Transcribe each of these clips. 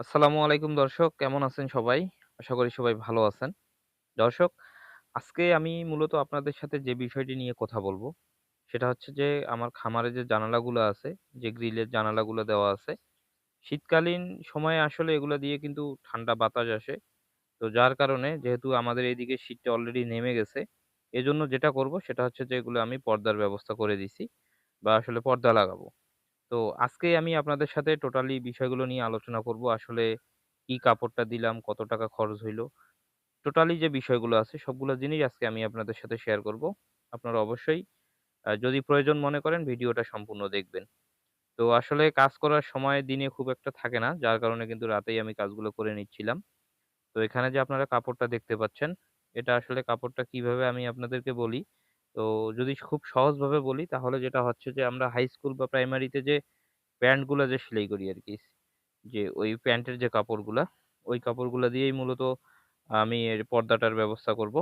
আসসালামু আলাইকুম দর্শক কেমন আছেন সবাই? আশা করি সবাই ভালো আছেন। দর্শক আজকে আমি মূলত আপনাদের সাথে যে বিষয়টি নিয়ে কথা বলব, সেটা হচ্ছে যে আমার খামারে যে জানালাগুলো আছে, যে গ্রিলের জানালাগুলো দেওয়া আছে, শীতকালীন সময়ে আসলে এগুলো দিয়ে কিন্তু ঠান্ডা বাতাস আসে। তো যার কারণে যেহেতু আমাদের এইদিকে শীতটা অলরেডি নেমে গেছে, এজন্য যেটা করব সেটা হচ্ছে যে এগুলো আমি পর্দার ব্যবস্থা করে দিছি বা আসলে পর্দা লাগাবো। তো আজকে আমি আপনাদের সাথে টোটালি বিষয়গুলো নিয়ে আলোচনা করব। আসলে কি কাপড়টা দিলাম, কত টাকা খরচ হইল। টোটালি যে বিষয়গুলো আছে সবগুলো জিনিস আজকে আমি আপনাদের সাথে শেয়ার করব। আপনারা অবশ্যই যদি প্রয়োজন মনে করেন ভিডিওটা সম্পূর্ণ দেখবেন। তো আসলে কাজ করার সময় দিনে খুব একটা থাকে না। যার কারণে কিন্তু রাতেই আমি কাজগুলো করে নিচ্ছিলাম। তো এখানে যে আপনারা কাপড়টা দেখতে পাচ্ছেন, এটা আসলে কাপড়টা কীভাবে আমি আপনাদেরকে বলি। তো যদি খুব সহজভাবে বলি তাহলে যেটা হচ্ছে যে আমরা হাই স্কুল বা প্রাইমারিতে যে প্যান্টগুলা যে সেলাই করি আর কি যে ওই প্যান্টের যে কাপড়গুলা, ওই কাপড়গুলা দিয়েই মূলত আমি এর পর্দাটার ব্যবস্থা করব।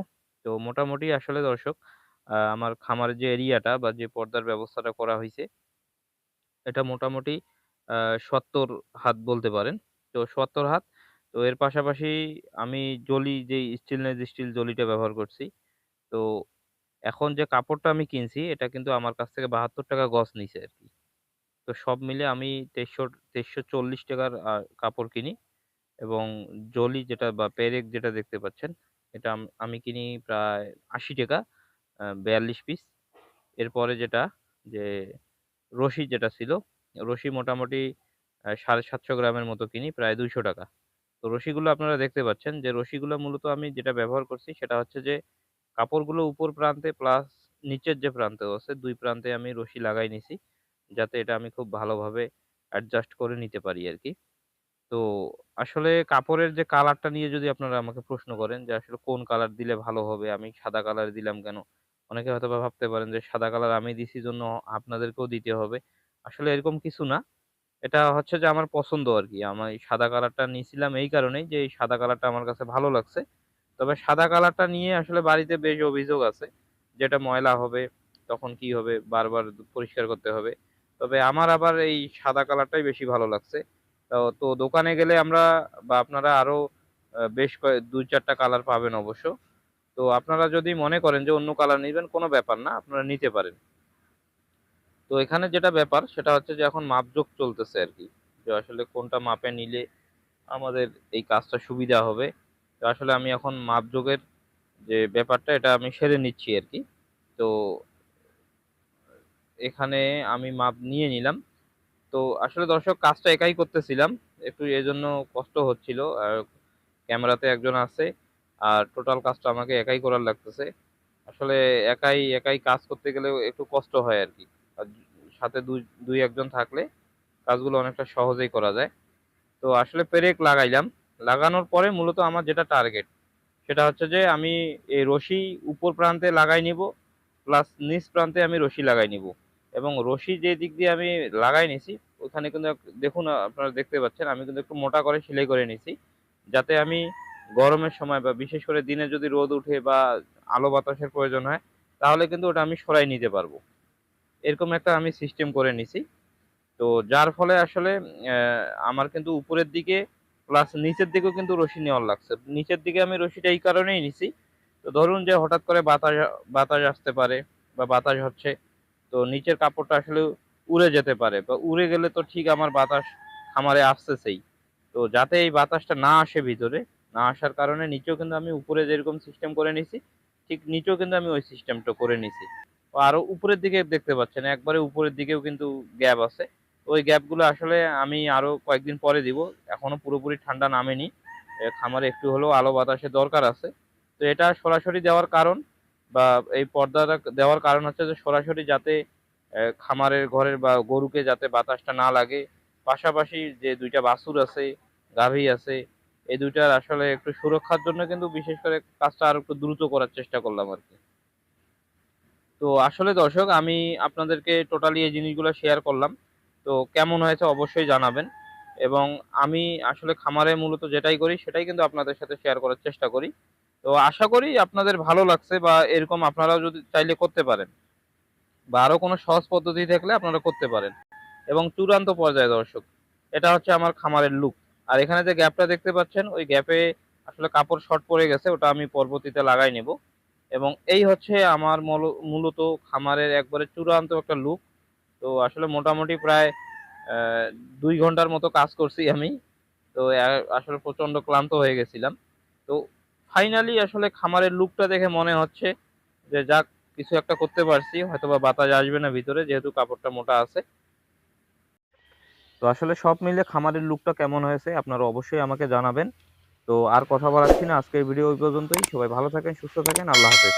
তো মোটামুটি আসলে দর্শক আমার খামার যে এরিয়াটা বা যে পর্দার ব্যবস্থাটা করা হয়েছে এটা মোটামুটি ৭০ হাত বলতে পারেন। তো ৭০ হাত। তো এর পাশাপাশি আমি জলি যে স্টেনলেস স্টিল জলিটা ব্যবহার করছি। তো এখন যে কাপড়টা আমি কিনছি এটা কিন্তু আমার কাছ থেকে ৳৭২ গজ নিছে আর কি তো সব মিলে আমি ২৩০০ ৳২৩৪০ চল্লিশ টাকার কাপড় কিনি এবং জলি যেটা বা পেরেক যেটা দেখতে পাচ্ছেন, এটা আমি কিনি প্রায় আশি টাকা বিয়াল্লিশ পিস। এরপরে যেটা যে রশি যেটা ছিল, রশি মোটামুটি সাড়ে সাতশো গ্রামের মতো কিনি প্রায় ৳২০০ তো রশিগুলো আপনারা দেখতে পাচ্ছেন যে রশিগুলো মূলত আমি যেটা ব্যবহার করছি সেটা হচ্ছে যে কাপড়গুলো উপর প্রান্তে প্লাস নিচের যে প্রান্তেও আছে ২ প্রান্তে আমি রশি লাগাই নিছি। যাতে এটা আমি খুব ভালোভাবে অ্যাডজাস্ট করে নিতে পারি আর কি তো আসলে কাপড়ের যে কালারটা নিয়ে যদি আপনারা আমাকে প্রশ্ন করেন যে আসলে কোন কালার দিলে ভালো হবে? আমি সাদা কালার দিলাম কেন? অনেকে হয়তোবা ভাবতে পারেন যে সাদা কালার আমি দিছি জন্য আপনাদেরকেও দিতে হবে। আসলে এরকম কিছু না। এটা হচ্ছে যে আমার পছন্দ আরকি। আমি এই সাদা কালারটা নিয়েছিলাম এই কারণেই যে এই সাদা কালারটা আমার কাছে ভালো লাগছে। তবে সাদা কালারটা নিয়ে আসলে বাড়িতে বেশ অভিযোগ আছে। যেটা ময়লা হবে, তখন কি হবে? বারবার পরিষ্কার করতে হবে। তবে আমার আবার এই সাদা কালারটাই বেশি ভালো লাগছে। তো দোকানে গেলে আমরা বা আপনারা আরও আ বেশ কয়ে ২-৪ টা কালার পাবেন অবশ্য। তো আপনারা যদি মনে করেন যে অন্য কালার নিবেন কোনো ব্যাপার না, আপনারা নিতে পারেন। তো এখানে যেটা ব্যাপার সেটা হচ্ছে যে এখন মাপজোক চলতেছে আর কি যে আসলে কোনটা মাপে নিলে আমাদের এই কাজটা সুবিধা হবে। তো আসলে আমি এখন মাপজোকের যে ব্যাপারটা এটা আমি সেরে নিচ্ছি আরকি। তো এখানে আমি মাপ নিয়ে নিলাম। তো আসলে দর্শক কাজটা একাই করতেছিলাম। একটু এজন্য কষ্ট হচ্ছিল। আর ক্যামেরাতে একজন আছে। আর টোটাল কাজটা আমাকে একাই করার লাগতেছে। আসলে একাই, একাই কাজ করতে গেলেও একটু কষ্ট হয় আরকি। আর সাথে দুই ২-১ জন থাকলে কাজগুলো অনেকটা সহজেই করা যায়। তো আসলে পেরেক লাগাইলাম। লাগানোর পরে মূলত আমার যেটা টার্গেট, সেটা হচ্ছে যে আমি এই রশি উপর প্রান্তে লাগাই নিবো, প্লাস নিচ প্রান্তে আমি রশি লাগাই নিবো। এবং রশি যে দিক দিয়ে আমি লাগাই নিছি, ওখানে কিন্তু দেখুন আপনারা দেখতে পাচ্ছেন আমি কিন্তু একটু মোটা করে সেলাই করে নিছি। যাতে আমি গরমের সময় বা বিশেষ করে দিনে যদি রোদ উঠে বা আলো বাতাসের প্রয়োজন হয়, তাহলে কিন্তু ওটা আমি সরাই নিতে পারব। এরকম একটা আমি সিস্টেম করে নিছি। তো যার ফলে আসলে আমার কিন্তু উপরের দিকে প্লাস নিচের দিকেও কিন্তু রশি নেওয়ার লাগছে। নিচের দিকে আমি রশিটা এই কারণেই নিছি। তো ধরুন যে হঠাৎ করে বাতাস বাতাস আসতে পারে বা বাতাস হচ্ছে। তো নিচের কাপড়টা আসলে উড়ে যেতে পারে বা উড়ে গেলে তো ঠিক আমার বাতাস খামারে আসতেছেই। তো যাতে এই বাতাসটা না আসে ভিতরে, না আসার কারণে নিচেও কিন্তু আমি উপরে যেরকম সিস্টেম করে নিছি, ঠিক নিচেও কিন্তু আমি ওই সিস্টেমটা করে নিছি। আরও উপরের দিকে দেখতে পাচ্ছেন একবারে উপরের দিকেও কিন্তু গ্যাপ আছে। ওই গ্যাপগুলো আসলে আমি আরও কয়েকদিন পরে দিব। এখনও পুরোপুরি ঠান্ডা নামেনি। খামারে একটু হলেও আলো বাতাসের দরকার আছে। তো এটা সরাসরি দেওয়ার কারণ বা এই পর্দাটা দেওয়ার কারণ হচ্ছে যে সরাসরি যাতে খামারের ঘরের বা গরুকে যাতে বাতাসটা না লাগে। পাশাপাশি যে ২ টা বাছুর আছে, গাভী আছে, এই দুইটার আসলে একটু সুরক্ষার জন্য কিন্তু বিশেষ করে কাজটা আরও একটু দ্রুত করার চেষ্টা করলাম আর কি তো আসলে দর্শক আমি আপনাদেরকে টোটালি এই জিনিসগুলো শেয়ার করলাম। তো কেমন হয়েছে অবশ্যই জানাবেন। এবং আমি আসলে খামারে মূলত যেটাই করি সেটাই কিন্তু আপনাদের সাথে শেয়ার করার চেষ্টা করি। তো আশা করি আপনাদের ভালো লাগছে বা এরকম আপনারাও যদি চাইলে করতে পারেন। বা আরও কোনো সহজ পদ্ধতি থাকলে আপনারা করতে পারেন। এবং চূড়ান্ত পর্যায়ে দর্শক, এটা হচ্ছে আমার খামারের লুক। আর এখানে যে গ্যাপটা দেখতে পাচ্ছেন ওই গ্যাপে আসলে কাপড় শর্ট পড়ে গেছে ওটা আমি পরবর্তীতে লাগাই নেব এবং এই হচ্ছে আমার মূল- মূলত খামারের একবারে চূড়ান্ত একটা লুক তো আসলে মোটামুটি প্রায় দুই ঘণ্টার মতো কাজ করছি আমি। তো আসলে প্রচণ্ড ক্লান্ত হয়ে গেছিলাম। তো ফাইনালি আসলে খামারের লুকটা দেখে মনে হচ্ছে যে যাক কিছু একটা করতে পারছি, হয়তোবা বাতাস আসবে না ভিতরে, যেহেতু কাপড়টা মোটা আছে। তো আসলে সব মিলে খামারের লুকটা কেমন হয়েছে, আপনারা অবশ্যই আমাকে জানাবেন। তো আর কথা বলাচ্ছি না, আজকের ভিডিও ওই পর্যন্তই। সবাই ভালো থাকেন, সুস্থ থাকেন, আল্লাহ হাফেজ।